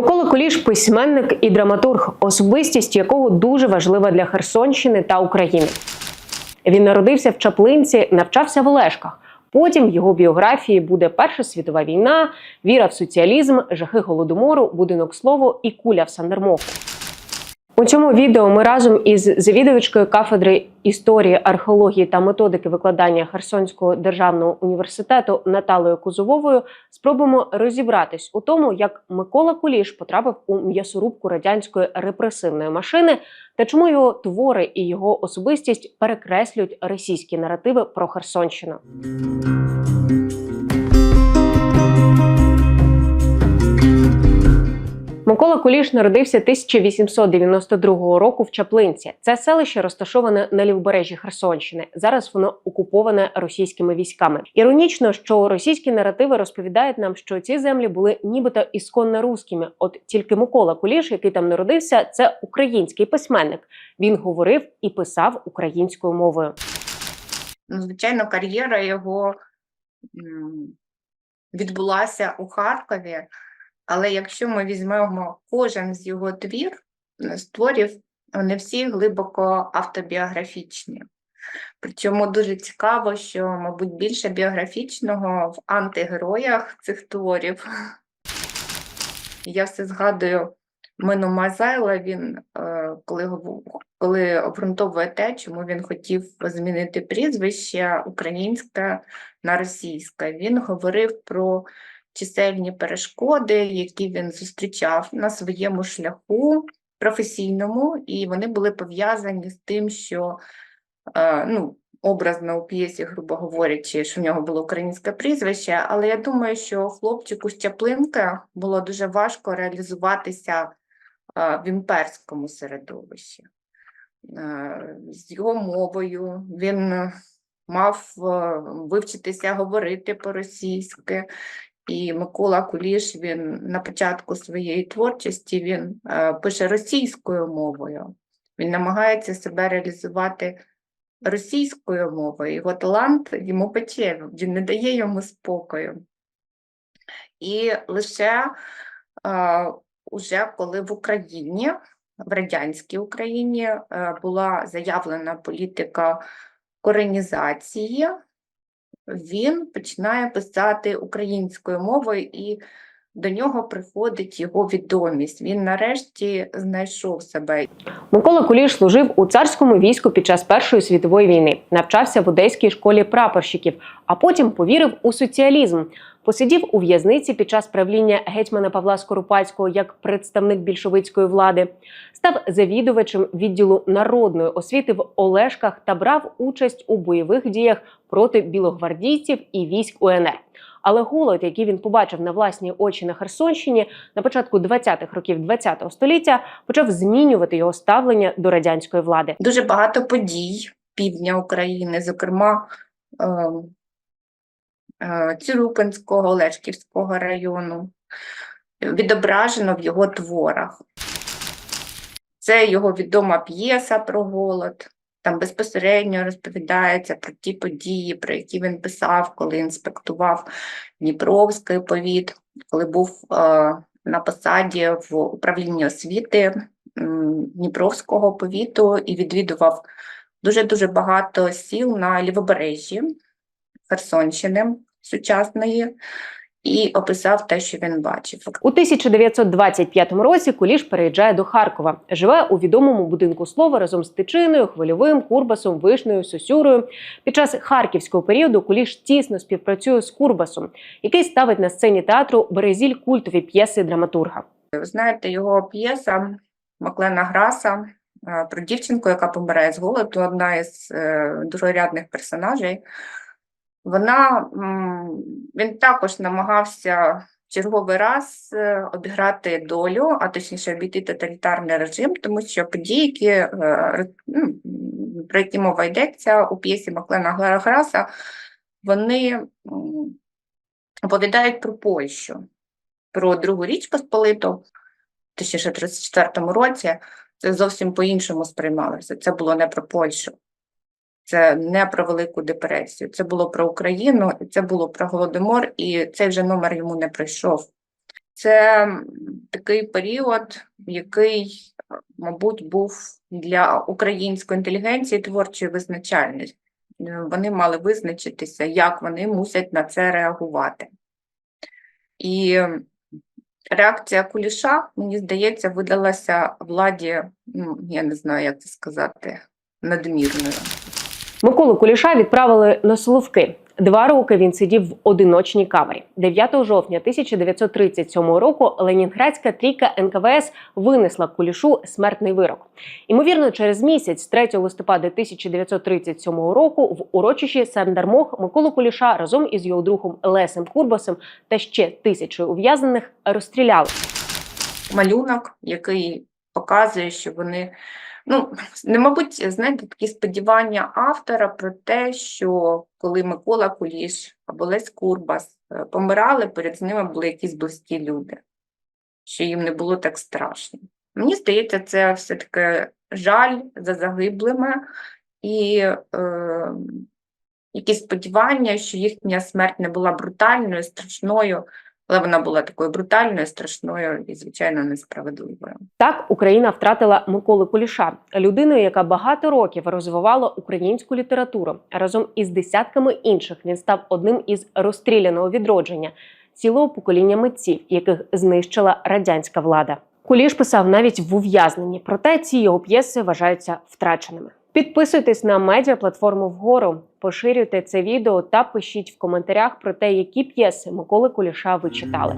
Микола Куліш письменник і драматург, особистість якого дуже важлива для Херсонщини та України. Він народився в Чаплинці, навчався в Олешках. Потім в його біографії буде Перша світова війна, віра в соціалізм, жахи голодомору, будинок слово і куля в Сандермоху. У цьому відео ми разом із завідувачкою кафедри історії, археології та методики викладання Херсонського державного університету Наталою Кузововою спробуємо розібратись у тому, як Микола Куліш потрапив у м'ясорубку радянської репресивної машини та чому його твори і його особистість перекреслюють російські наративи про Херсонщину. Микола Куліш народився 1892 року в Чаплинці. Це селище розташоване на лівобережжі Херсонщини. Зараз воно окуповане російськими військами. Іронічно, що російські наративи розповідають нам, що ці землі були нібито ісконно руськими. От тільки Микола Куліш, який там народився, це український письменник. Він говорив і писав українською мовою. Ну, звичайно, кар'єра його відбулася у Харкові, але якщо ми візьмемо кожен з його твір, е, створів, вони всі глибоко автобіографічні. Причому дуже цікаво, що, мабуть, більше біографічного в антигероях цих творів. Я все згадую Мину Мазайла, він, е, коли, коли обґрунтовує те, чому він хотів змінити прізвище українське на російське, він говорив про чисельні перешкоди, які він зустрічав на своєму шляху професійному, і вони були пов'язані з тим, що е, ну, образно у п'єсі, грубо говорячи, що в нього було українське прізвище, але я думаю, що хлопчику з Чаплинки було дуже важко реалізуватися е, в імперському середовищі. Е, З його мовою він мав вивчитися говорити по-російськи. І Микола Куліш він на початку своєї творчості він е, пише російською мовою. Він намагається себе реалізувати російською мовою. Його талант йому пече, він не дає йому спокою. І лише е, уже коли в Україні, в радянській Україні, е, була заявлена політика коренізації, він починає писати українською мовою, і до нього приходить його відомість. Він нарешті знайшов себе. Микола Куліш служив у царському війську під час Першої світової війни, навчався в одеській школі прапорщиків, а потім повірив у соціалізм. Посидів у в'язниці під час правління гетьмана Павла Скоропадського як представник більшовицької влади, став завідувачем відділу народної освіти в Олешках та брав участь у бойових діях проти білогвардійців і військ УНР. Але голод, який він побачив на власні очі на Херсонщині на початку 20-х років ХХ століття, почав змінювати його ставлення до радянської влади. Дуже багато подій півдня України, зокрема е, Цюрупинського, Олешківського району, відображено в його творах. Це його відома п'єса про голод. Там безпосередньо розповідається про ті події, про які він писав, коли інспектував Дніпровський повіт, коли був е, на посаді в управлінні освіти Дніпровського повіту і відвідував дуже-дуже багато сіл на лівобережжі Херсонщини сучасної і описав те, що він бачив. У 1925 році Куліш переїжджає до Харкова. Живе у відомому будинку слова разом з Тичиною, Хвильовим, Курбасом, Вишнею, Сосюрою. Під час харківського періоду Куліш тісно співпрацює з Курбасом, який ставить на сцені театру Березіль культові п'єси драматурга. Ви знаєте, його п'єса Маклена Граса про дівчинку, яка помирає з голоду, одна із е, другорядних персонажей. Вона, він також намагався в черговий раз е, обіграти долю, а точніше обійти тоталітарний режим, тому що події, які, е, ну, про які мова йдеться у п'єсі Маклена Граса, вони оповідають про Польщу, про Другу Річ Посполиту, точніше, в 34-му році, це зовсім по-іншому сприймалося. Це було не про Польщу, це не про Велику депресію, це було про Україну, це було про Голодомор, і цей вже номер йому не пройшов. це такий період, який, мабуть, був для української інтелігенції творчою визначальністю. Вони мали визначитися, як вони мусять на це реагувати. І реакція Куліша, мені здається, видалася владі, ну, я не знаю, як це сказати, надмірною. Миколу Куліша відправили на Соловки. Два роки він сидів в одиночній камері. 9 жовтня 1937 року Ленінградська трійка НКВС винесла Кулішу смертний вирок. Імовірно, через місяць, 3 листопада 1937 року, в урочищі Сандармох Миколу Куліша разом із його другом Лесем Курбасом та ще тисячою ув'язнених розстріляли. малюнок, який показує, що вони, ну, не мабуть, знаєте, такі сподівання автора про те, що коли Микола Куліш або Лесь Курбас е, помирали, перед ними були якісь близькі люди, що їм не було так страшно. Мені здається, це все-таки жаль за загиблими і е, якісь сподівання, що їхня смерть не була брутальною, страшною, але вона була такою брутальною, страшною і, звичайно, несправедливою. Так Україна втратила Миколу Куліша, людину, яка багато років розвивала українську літературу. Разом із десятками інших він став одним із розстріляного відродження цілого покоління митців, яких знищила радянська влада. Куліш писав навіть в ув'язненні, проте ці його п'єси вважаються втраченими. Підписуйтесь на медіаплатформу вгору, поширюйте це відео та пишіть в коментарях про те, які п'єси Миколи Куліша ви читали.